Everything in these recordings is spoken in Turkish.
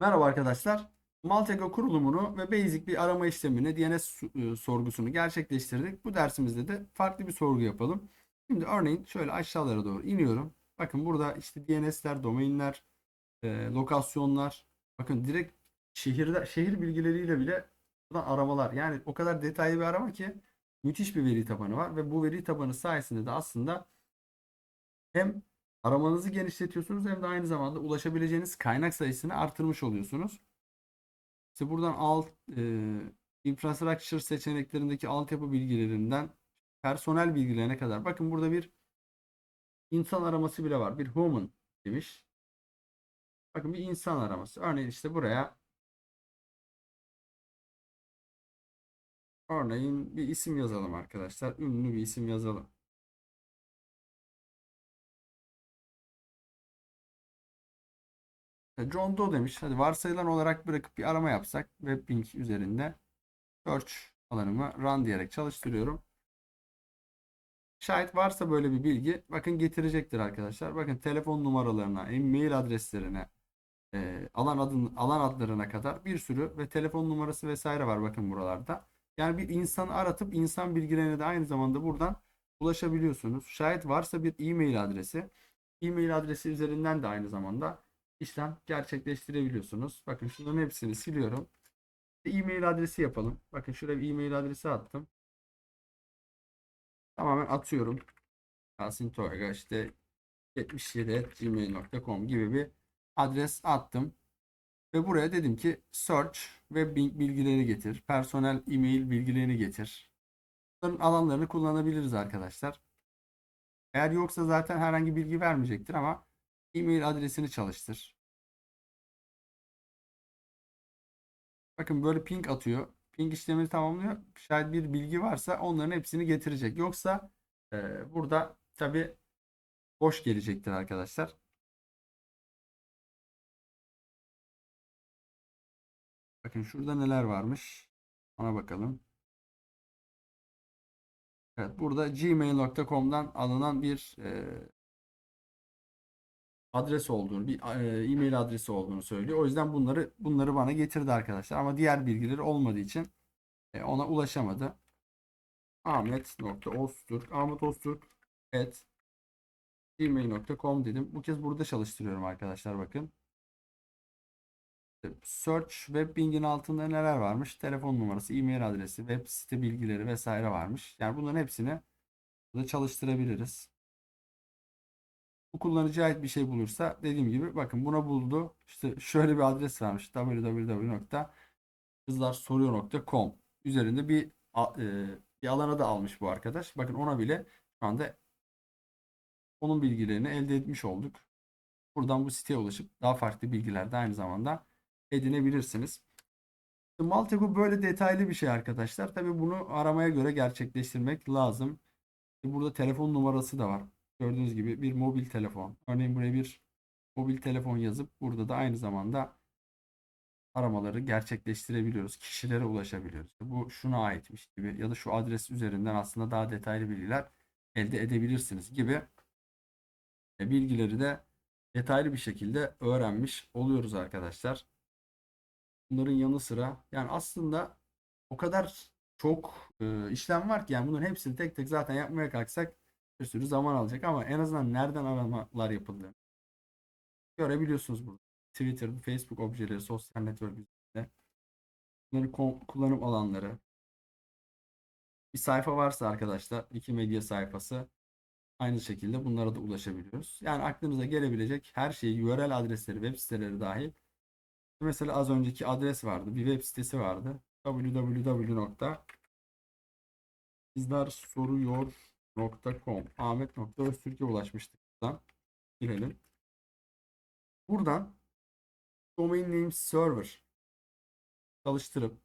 Merhaba arkadaşlar. Maltego kurulumunu ve basic bir arama işlemini DNS e, sorgusunu gerçekleştirdik. Bu dersimizde de farklı bir sorgu yapalım. Şimdi örneğin şöyle aşağılara doğru iniyorum. Bakın burada işte DNS'ler, domainler, e, lokasyonlar. Bakın direkt şehirde şehir bilgileriyle bile buradan aramalar. Yani o kadar detaylı bir arama ki müthiş bir veri tabanı var ve bu veri tabanı sayesinde de aslında hem aramanızı genişletiyorsunuz hem de aynı zamanda ulaşabileceğiniz kaynak sayısını artırmış oluyorsunuz. İşte buradan alt e, infrastructure seçeneklerindeki altyapı bilgilerinden personel bilgilerine kadar. Bakın burada bir insan araması bile var. Bir human demiş. Bakın bir insan araması. Örneğin işte buraya örneğin bir isim yazalım arkadaşlar. Ünlü bir isim yazalım. John Doe demiş. Hadi varsayılan olarak bırakıp bir arama yapsak. Webping üzerinde. Search alanımı run diyerek çalıştırıyorum. Şayet varsa böyle bir bilgi bakın getirecektir arkadaşlar. Bakın telefon numaralarına, e-mail adreslerine, e, alan adın, alan adlarına kadar bir sürü ve telefon numarası vesaire var bakın buralarda. Yani bir insanı aratıp insan bilgilerine de aynı zamanda buradan ulaşabiliyorsunuz. Şayet varsa bir e-mail adresi, e-mail adresi üzerinden de aynı zamanda işlem gerçekleştirebiliyorsunuz. Bakın şunların hepsini siliyorum. E-mail adresi yapalım. Bakın şuraya bir e-mail adresi attım. Tamamen atıyorum. Yasin Toyga işte 77.gmail.com gibi bir adres attım. Ve buraya dedim ki search web bilgileri getir. Personel e-mail bilgilerini getir. Bunların alanlarını kullanabiliriz arkadaşlar. Eğer yoksa zaten herhangi bilgi vermeyecektir ama e-mail adresini çalıştır. Bakın böyle ping atıyor. Ping işlemini tamamlıyor. Şayet bir bilgi varsa onların hepsini getirecek. Yoksa e, burada tabi boş gelecektir arkadaşlar. Bakın şurada neler varmış. Ona bakalım. Evet burada gmail.com'dan alınan bir e, adres olduğunu, bir e, e-mail adresi olduğunu söylüyor. O yüzden bunları bunları bana getirdi arkadaşlar. Ama diğer bilgileri olmadığı için e, ona ulaşamadı. Ahmet.Oztürk Ahmet dedim. Bu kez burada çalıştırıyorum arkadaşlar bakın. Search web bing'in altında neler varmış? Telefon numarası, e-mail adresi, web site bilgileri vesaire varmış. Yani bunların hepsini burada çalıştırabiliriz. Bu kullanıcıya ait bir şey bulursa dediğim gibi bakın buna buldu. İşte şöyle bir adres vermiş. www.kızlarsoruyor.com üzerinde bir e, bir alana da almış bu arkadaş. Bakın ona bile şu anda onun bilgilerini elde etmiş olduk. Buradan bu siteye ulaşıp daha farklı bilgiler de aynı zamanda edinebilirsiniz. Maltego böyle detaylı bir şey arkadaşlar. Tabii bunu aramaya göre gerçekleştirmek lazım. Burada telefon numarası da var. Gördüğünüz gibi bir mobil telefon. Örneğin buraya bir mobil telefon yazıp burada da aynı zamanda aramaları gerçekleştirebiliyoruz. Kişilere ulaşabiliyoruz. Bu şuna aitmiş gibi ya da şu adres üzerinden aslında daha detaylı bilgiler elde edebilirsiniz gibi e, bilgileri de detaylı bir şekilde öğrenmiş oluyoruz arkadaşlar. Bunların yanı sıra yani aslında o kadar çok e, işlem var ki yani bunların hepsini tek tek zaten yapmaya kalksak bir sürü zaman alacak ama en azından nereden aramalar yapıldığını görebiliyorsunuz burada. Twitter, Facebook objeleri, sosyal network üzerinde. Bunların kon- kullanım alanları. Bir sayfa varsa arkadaşlar, Wikimedia sayfası aynı şekilde bunlara da ulaşabiliyoruz. Yani aklınıza gelebilecek her şeyi, URL adresleri, web siteleri dahil. Mesela az önceki adres vardı, bir web sitesi vardı. www.bizlersoruyor.com Ahmet.Öztürk'e ulaşmıştık buradan. Girelim. Buradan domain name server çalıştırıp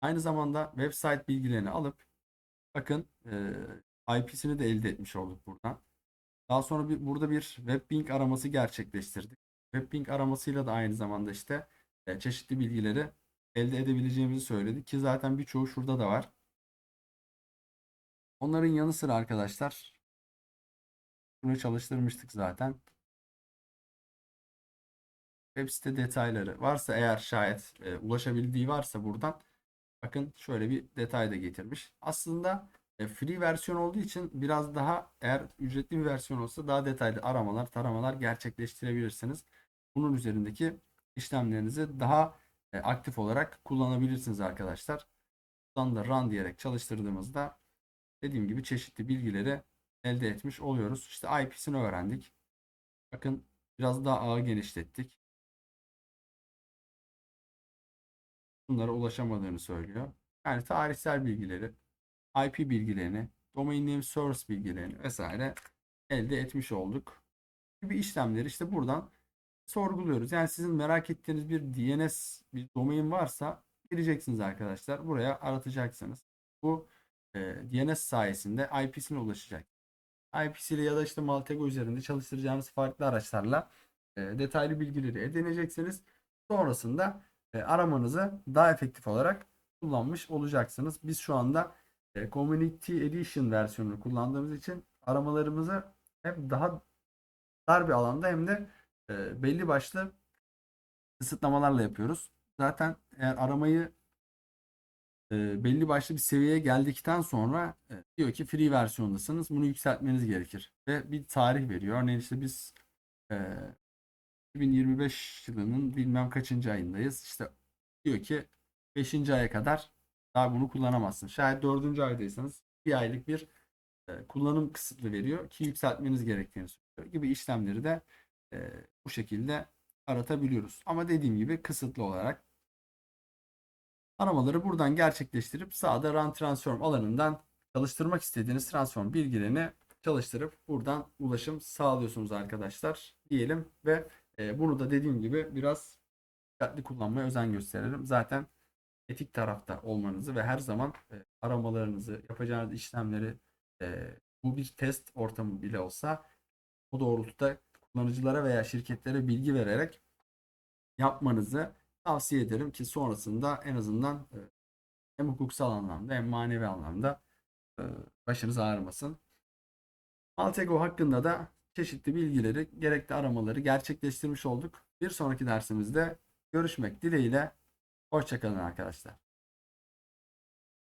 aynı zamanda website bilgilerini alıp bakın e, IP'sini de elde etmiş olduk buradan. Daha sonra bir, burada bir webping araması gerçekleştirdik. Webping aramasıyla da aynı zamanda işte e, çeşitli bilgileri elde edebileceğimizi söyledik ki zaten birçoğu şurada da var. Onların yanı sıra arkadaşlar bunu çalıştırmıştık zaten. Web site detayları varsa eğer şayet e, ulaşabildiği varsa buradan bakın şöyle bir detay da getirmiş. Aslında e, free versiyon olduğu için biraz daha eğer ücretli bir versiyon olsa daha detaylı aramalar, taramalar gerçekleştirebilirsiniz. Bunun üzerindeki işlemlerinizi daha e, aktif olarak kullanabilirsiniz arkadaşlar. Buradan da run diyerek çalıştırdığımızda dediğim gibi çeşitli bilgileri elde etmiş oluyoruz. İşte IP'sini öğrendik. Bakın biraz daha ağı genişlettik. Bunlara ulaşamadığını söylüyor. Yani tarihsel bilgileri, IP bilgilerini, domain name service bilgilerini vesaire elde etmiş olduk. Gibi işlemleri işte buradan sorguluyoruz. Yani sizin merak ettiğiniz bir DNS bir domain varsa gireceksiniz arkadaşlar. Buraya aratacaksınız. Bu e, DNS sayesinde IP'sine ulaşacak. IP'siyle ya da işte Maltego üzerinde çalıştıracağınız farklı araçlarla e, detaylı bilgileri edineceksiniz. Sonrasında e, aramanızı daha efektif olarak kullanmış olacaksınız. Biz şu anda e, Community Edition versiyonunu kullandığımız için aramalarımızı hem daha dar bir alanda hem de e, belli başlı kısıtlamalarla yapıyoruz. Zaten eğer aramayı e, belli başlı bir seviyeye geldikten sonra e, diyor ki free versiyondasınız. Bunu yükseltmeniz gerekir. Ve bir tarih veriyor. Örneğin işte biz e, 2025 yılının bilmem kaçıncı ayındayız. İşte diyor ki 5. aya kadar daha bunu kullanamazsın. Şayet 4. aydaysanız bir aylık bir e, kullanım kısıtlı veriyor ki yükseltmeniz gerektiğini söylüyor gibi işlemleri de e, bu şekilde aratabiliyoruz. Ama dediğim gibi kısıtlı olarak aramaları buradan gerçekleştirip sağda Run Transform alanından çalıştırmak istediğiniz transform bilgilerini çalıştırıp buradan ulaşım sağlıyorsunuz arkadaşlar diyelim ve e, bunu da dediğim gibi biraz dikkatli kullanmaya özen gösterelim. Zaten etik tarafta olmanızı ve her zaman e, aramalarınızı, yapacağınız işlemleri e, bu bir test ortamı bile olsa o doğrultuda kullanıcılara veya şirketlere bilgi vererek yapmanızı tavsiye ederim ki sonrasında en azından e, hem hukuksal anlamda hem manevi anlamda e, başınız ağrımasın. Altego hakkında da çeşitli bilgileri, gerekli aramaları gerçekleştirmiş olduk. Bir sonraki dersimizde görüşmek dileğiyle. Hoşçakalın arkadaşlar.